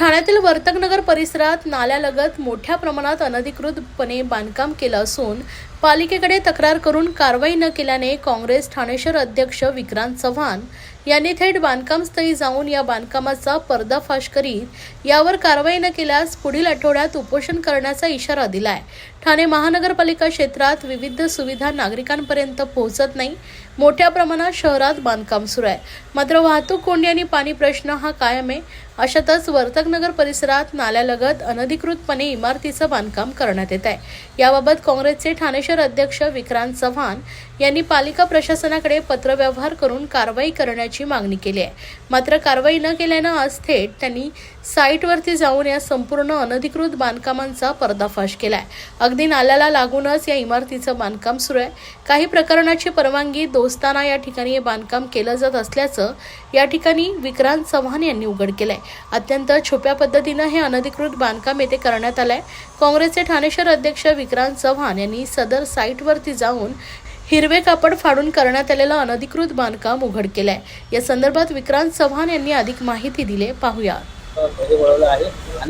ठाण्यातील वर्तकनगर परिसरात नाल्यालगत मोठ्या प्रमाणात अनधिकृतपणे बांधकाम केलं असून पालिकेकडे तक्रार करून कारवाई न केल्याने काँग्रेस ठाणे शहर अध्यक्ष विक्रांत चव्हाण यांनी थेट बांधकामस्थळी जाऊन या बांधकामाचा पर्दाफाश करीत यावर कारवाई न केल्यास पुढील आठवड्यात उपोषण करण्याचा इशारा दिलाय. ठाणे महानगरपालिका क्षेत्रात विविध सुविधा नागरिकांपर्यंत पोहोचत नाही. मोठ्या प्रमाणात शहरात बांधकाम सुरू आहे. मात्र वाहतूक कोंडी आणि पाणी प्रश्न हा कायम आहे. अशातच वर्तकनगर परिसरात नाल्यालगत अनधिकृतपणे इमारतीचं बांधकाम करण्यात येत आहे. याबाबत काँग्रेसचे ठाणे शहर अध्यक्ष विक्रांत चव्हाण यांनी पालिका प्रशासनाकडे पत्रव्यवहार करून कारवाई करण्याची मागणी केली आहे. मात्र कारवाई न केल्यानं आज थेट त्यांनी साईटवरती जाऊन या संपूर्ण अनधिकृत बांधकामांचा पर्दाफाश केला आहे अगदी नाल्याला लागूनच या इमारतीचं बांधकाम सुरू आहे. काही प्रकरणाची परवानगी दोस्ताना या ठिकाणी हे बांधकाम केलं जात असल्याचं या ठिकाणी विक्रांत चव्हाण यांनी उघड केलं आहे अत्यंत छुप्या पद्धतीनं हे अनधिकृत बांधकाम येथे करण्यात आलं आहे काँग्रेसचे ठाणे शहर अध्यक्ष विक्रांत चव्हाण यांनी सदर साईटवरती जाऊन हिरवे कापड फाडून करण्यात आलेलं अनधिकृत बांधकाम उघड केलं आहे या संदर्भात विक्रांत चव्हाण यांनी अधिक माहिती दिली पाहूया. हे वळवलं आहे.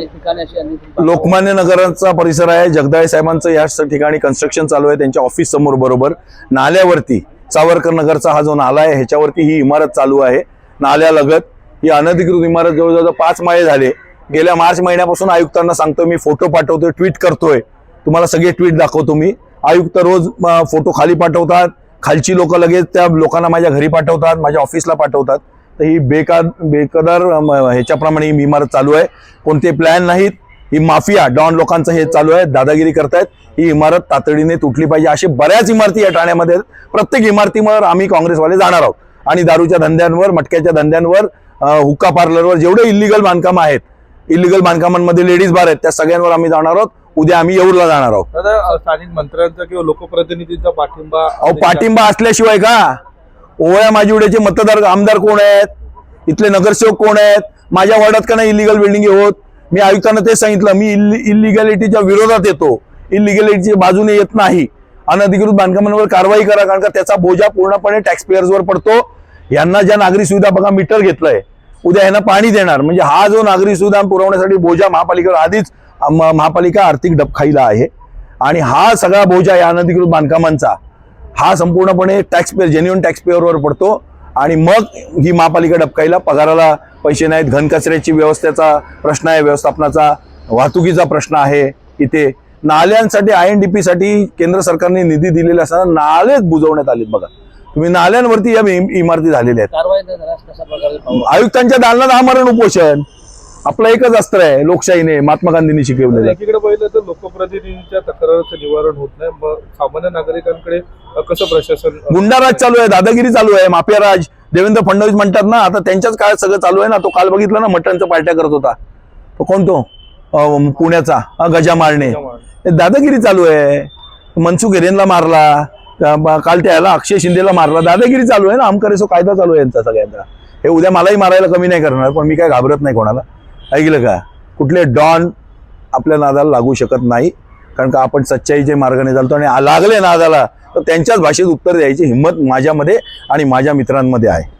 ठिकाणी अशी अनेक लोकमान्य नगरांचा परिसर आहे. जगदाळे साहेबांचं या ठिकाणी कन्स्ट्रक्शन चालू आहे. त्यांच्या ऑफिस समोर बरोबर नाल्यावरती सावरकर नगरचा हा जो नाला आहे ह्याच्यावरती ही इमारत चालू आहे. नाल्यालगत ही अनधिकृत इमारत जवळजवळ पाच माळे झाले. गेल्या मार्च महिन्यापासून आयुक्तांना सांगतो मी फोटो पाठवतोय ट्विट करतोय. तुम्हाला सगळे ट्विट दाखवतो मी. आयुक्त रोज फोटो खाली पाठवतात. खालची लोक लगेच त्या लोकांना माझ्या घरी पाठवतात माझ्या ऑफिसला पाठवतात. तर ही बेकार बेकदार ह्याच्याप्रमाणे ही इमारत चालू आहे. कोणते प्लॅन नाहीत. ही माफिया डॉन लोकांचं हे चालू आहे. दादागिरी करतायत. ही इमारत तातडीने तुटली पाहिजे अशी बऱ्याच इमारती या ठाण्यामध्ये आहेत. प्रत्येक इमारतीवर आम्ही काँग्रेसवाले जाणार आहोत. आणि दारूच्या धंद्यांवर मटक्याच्या धंद्यांवर हुक्का पार्लरवर जेवढे इलिगल बांधकाम आहेत इलिगल बांधकामांमध्ये लेडीज बार आहेत त्या सगळ्यांवर आम्ही जाणार आहोत. उद्या आम्ही येऊरला जाणार आहोत. स्थानिक मंत्र्यांचा किंवा लोकप्रतिनिधींचा पाठिंबा पाठिंबा असल्याशिवाय का? ओवळ्या माजिवड्याचे मतदार आमदार कोण आहेत? इथले नगरसेवक कोण आहेत? माझ्या वार्डात का नाही इलिगल बिल्डिंग होत? मी आयुक्तांना ते सांगितलं मी इलिगॅलिटीच्या विरोधात येतो. इलिगॅलिटीच्या बाजूने येत नाही. अनधिकृत बांधकामांवर कारवाई करा कारण का त्याचा बोजा पूर्णपणे टॅक्स पडतो. यांना ज्या नागरी सुविधा बघा मीटर घेतलंय. उद्या यांना पाणी देणार. म्हणजे हा जो नागरी सुविधा पुरवण्यासाठी बोजा महापालिकेवर आधीच म- महापालिका आर्थिक डबखाईला आहे. आणि हा सगळा बोजा या अनधिकृत बांधकामांचा. हा संपूर्णपणे टॅक्स पेअर जेन्युन टॅक्स पेअरवर पडतो. आणि मग ही महापालिका डबकाईला पगाराला पैसे नाहीत घनकचऱ्याची व्यवस्थेचा प्रश्न आहे व्यवस्थापनाचा वाहतुकीचा प्रश्न आहे इथे. नाल्यांसाठी आय एन डी पी साठी केंद्र सरकारने निधी दिलेला असताना नालेच बुजवण्यात आलेत बघा. तुम्ही नाल्यांवरती या इम- इमारती झालेल्या आहेत? आयुक्तांच्या दालनात आमरण उपोषण. आपलं एकच अस्त्र आहे लोकशाहीने महात्मा गांधींनी शिकवलेलं एकीकडे पाहिलं तर लोकप्रतिनिधींच्या तक्राराचं निवारण होत नाही. मग सामान्य नागरिकांकडे कसं प्रशासन गुंडाराज चालू आहे दादागिरी चालू आहे माफियाराज देवेंद्र फडणवीस म्हणतात ना आता त्यांच्याच काळात सगळं चालू आहे ना तो काल बघितलं ना मटणचं पार्ट्या करत होता. तो कोण तो अं, पुण्याचा गजा मारणे दादागिरी चालू आहे. मनसुख हिरेनला मारला काल त्याला अक्षय शिंदेला मारला. दादागिरी चालू आहे ना आमकडे सो कायदा चालू आहे यांचा सगळ्यांचा. हे उद्या मलाही मारायला कमी नाही करणार पण मी काय घाबरत नाही कोणाला. ऐकलं का? कुठले डॉन आपल्या नादाला लागू शकत नाही कारण का आपण सच्चाईच्या मार्गाने चालतो आणि लागले नादाला तर त्यांच्याच भाषेत उत्तर द्यायची हिंमत माझ्यामध्ये आणि माझ्या मित्रांमध्ये आहे.